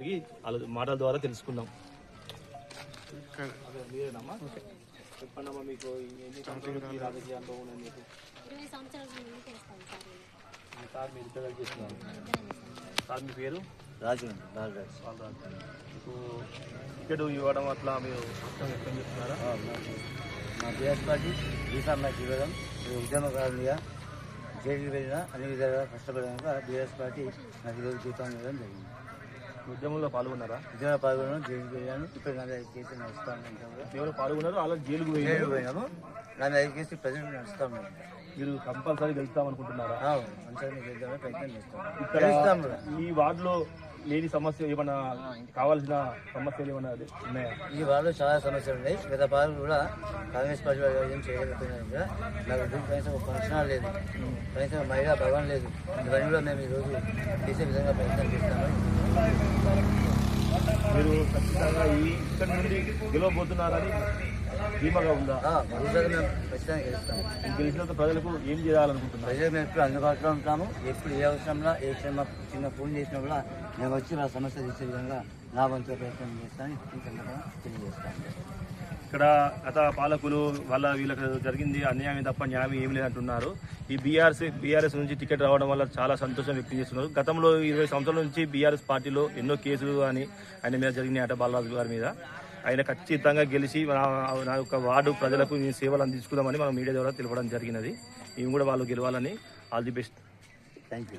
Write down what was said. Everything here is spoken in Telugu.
అడిగి వాళ్ళ మాటల ద్వారా తెలుసుకుందాం. అదే మీరేనమ్మా? చెప్పండమ్మా మీకు సార్ మీరు చేస్తున్నారు. సార్ మీ పేరు? రాజు బాలరాజు బాలరాజు మీకు టికెట్ ఇవ్వడం అట్లా మీరు వ్యక్తం చేస్తున్నారా? పార్టీ బీఫామ్ నాకు ఇవ్వడం. ఈ ఉద్యమకారులుగా జైలుకి వెళ్ళిన అన్ని విధాలుగా కష్టపడడానికి బీఆర్ఎస్ పార్టీ నాకు ఈరోజు జీతం ఇవ్వడం జరిగింది. ఉద్యమంలో పాల్గొన్నారా? ఉద్యమ పాల్గొనడం జైలుకి వెళ్ళాను ఇప్పుడు నా ఐదు కేసులు నడుస్తాను ఎవరు పాల్గొన్నారు అలా జైలుకు జైలుకి పోయినాము. నా ఐదు కేసులు ప్రజెంట్ నడుస్తా ఉన్నాను మీరు కంపల్సరీ గెలుస్తాం అనుకుంటున్నారా మంచిగా ప్రయత్నం ఇక్కడ కూడా. ఈ వార్డులో లేని సమస్య ఏమైనా కావాల్సిన సమస్యలు ఏమైనా ఉన్నాయా? ఈ వార్డులో చాలా సమస్యలు ఉన్నాయి. గత పాలు కూడా కాంగ్రెస్ పార్టీ వాళ్ళు ఏం చేయలేకపోయినా కూడా నాకు ఇప్పుడు కనీసం ఒక ఫంక్షన్ లేదు. కనీసం మహిళా భవన్ లేదు. ఇవన్నీ కూడా మేము ఈరోజు చేసే విధంగా ప్రయత్నం చేస్తాము. మీరు ఖచ్చితంగా ఈ ఇక్కడి నుండి గెలవబోతున్నారని ధీమాగా ఉందా? గెలిచినంత ప్రజలకు ఏం చేయాలనుకుంటున్నారు? ప్రజలు మేము ఎప్పుడు అందుబాటులో ఉంటాము. ఎప్పుడు ఏ అవసరంలో ఏ చిన్న చిన్న ఫోన్ చేసినా కూడా మేము వచ్చి వాళ్ళ సమస్య తీసే విధంగా నా వంతు ప్రయత్నం చేస్తాను ఈ సందర్భంగా తెలియజేస్తాను ఇక్కడ గత పాలకులు వాళ్ళ వీళ్ళకి జరిగింది అన్యాయం తప్ప న్యాయం ఏం లేదంటున్నారు. ఈ బీఆర్ఎస్ బీఆర్ఎస్ నుంచి టికెట్ రావడం వల్ల చాలా సంతోషం వ్యక్తం చేస్తున్నారు. గతంలో ఇరవై సంవత్సరాల నుంచి బీఆర్ఎస్ పార్టీలో ఎన్నో కేసులు అని ఆయన మీద జరిగినాయి అట బాలరాజు గారి మీద. ఆయన ఖచ్చితంగా గెలిచి నా నా యొక్క వార్డు ప్రజలకు సేవలు అందించుకుందామని మనం మీడియా ద్వారా తెలపడం జరిగినది. మేము కూడా వాళ్ళు గెలవాలని all the best. Thank you